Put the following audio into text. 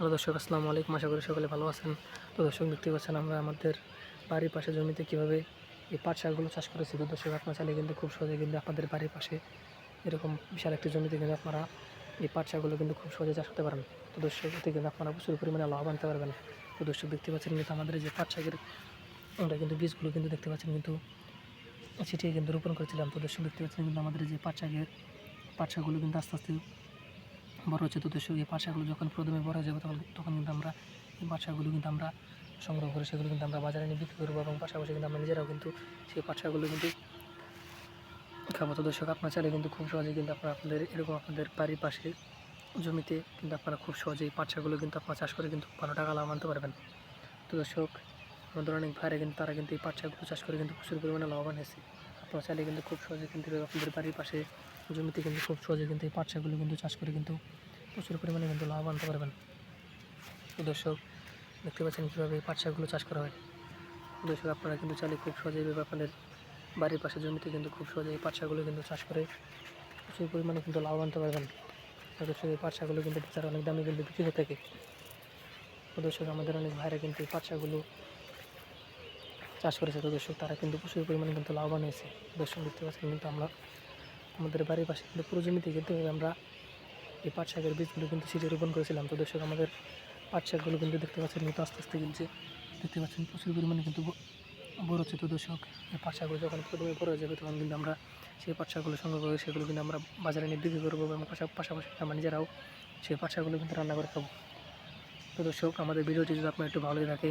Hello দর্শক, আসসালামু আলাইকুম। আশা করি সকলে ভালো আছেন। তো দর্শক, দেখতে পাচ্ছেন আমরা আমাদের বাড়ির পাশে জমিতে কীভাবে এই পাট শাকগুলো চাষ করেছি। তো দর্শক, আপনার চাইলে কিন্তু খুব সহজে কিন্তু আপনাদের বাড়ির পাশে এরকম বিশাল একটি জমিতে কিন্তু আপনারা এই পাট শাকগুলো কিন্তু খুব সহজে চাষ করতে পারেন। তো দর্শক, এতে কিন্তু আপনারা প্রচুর পরিমাণে লাভ আনতে পারবেন। তো দর্শক, দেখতে পাচ্ছেন কিন্তু আমাদের যে পাট শাকের আমরা কিন্তু বীজগুলো কিন্তু দেখতে পাচ্ছেন কিন্তু ছিটিয়ে কিন্তু রোপণ করেছিলাম। তো দর্শক, দেখতে পাচ্ছেন কিন্তু আমাদের যে পাট শাকের পাট শাকগুলো কিন্তু আস্তে আস্তে বড় হচ্ছে দর্শক এই পাশাগুলো যখন প্রথমে বড় হয়ে যাবে, তখন তখন কিন্তু আমরা এই পাশাগুলো কিন্তু আমরা সংগ্রহ করে, সেগুলো কিন্তু আমরা বাজারে নিয়ে বিক্রি করব এবং পাশাপাশি কিন্তু আমরা নিজেরাও কিন্তু সেই পাশাগুলো কিন্তু খাব। তো দর্শক, আপনার চাইলে কিন্তু খুব সহজে কিন্তু আপনারা আপনাদের, এরকম আপনাদের বাড়ির পাশে জমিতে কিন্তু আপনারা খুব সহজেই পাটশাগুলো কিন্তু আপনারা চাষ করে কিন্তু ভালো টাকা লাভ আনতে পারবেন। তো দর্শক, আমাদের অনেক ভাইরা কিন্তু, তারা কিন্তু এই পাটশাকগুলো চাষ করে কিন্তু প্রচুর পরিমাণে লাভবান হয়েছে। আপনারা চাইলে কিন্তু খুব সহজে কিন্তু আপনাদের বাড়ির পাশে জমিতে কিন্তু খুব সহজে কিন্তু এই পাটশাকগুলো কিন্তু চাষ করে কিন্তু প্রচুর পরিমাণে কিন্তু লাভ আনতে পারবেন। দর্শক, দেখতে পাচ্ছেন কীভাবে এই পাটশাকগুলো চাষ করা হয়। দর্শক, আপনারা কিন্তু চাইলে খুব সহজে এইভাবে আপনাদের বাড়ির পাশে জমিতে কিন্তু খুব সহজে এই পাটশাকগুলো কিন্তু চাষ করে প্রচুর পরিমাণে কিন্তু লাভ আনতে পারবেন। দর্শক, এই পাটশাকগুলো কিন্তু বাজারে অনেক দামে কিন্তু বিক্রি হয়ে থাকে। দর্শক, আমাদের অনেক ভাইরা কিন্তু এই পাটশাকগুলো চাষ করেছে তো দর্শক, তারা কিন্তু প্রচুর পরিমাণে কিন্তু লাভবান হয়েছে। দর্শক দেখতে পাচ্ছেন কিন্তু আমরা আমাদের বাড়ির পাশে কিন্তু পুরো জমিতে কিন্তু আমরা এই পাট শাকের বীজগুলো কিন্তু সিটে রোপণ করেছিলাম। তো দর্শক, আমাদের পাট শাকগুলো কিন্তু দেখতে পাচ্ছেন কিন্তু আস্তে আস্তে কিন্তু দেখতে পাচ্ছেন প্রচুর পরিমাণে কিন্তু বড় হচ্ছে তো দর্শক। এই পাট শাকগুলো যখন প্রথমে বড় হয়ে যাবে, তখন কিন্তু আমরা সেই পাট শাকগুলো সংগ্রহ করে সেগুলো কিন্তু আমরা বাজারে নিয়ে বিক্রি করব এবং পাশা- পাশাপাশি আমরা নিজেরাও সেই পাট শাকগুলো কিন্তু রান্না করে খাব। তো দর্শক, আমাদের ভিডিওটি যদি আপনার একটু ভালোই থাকে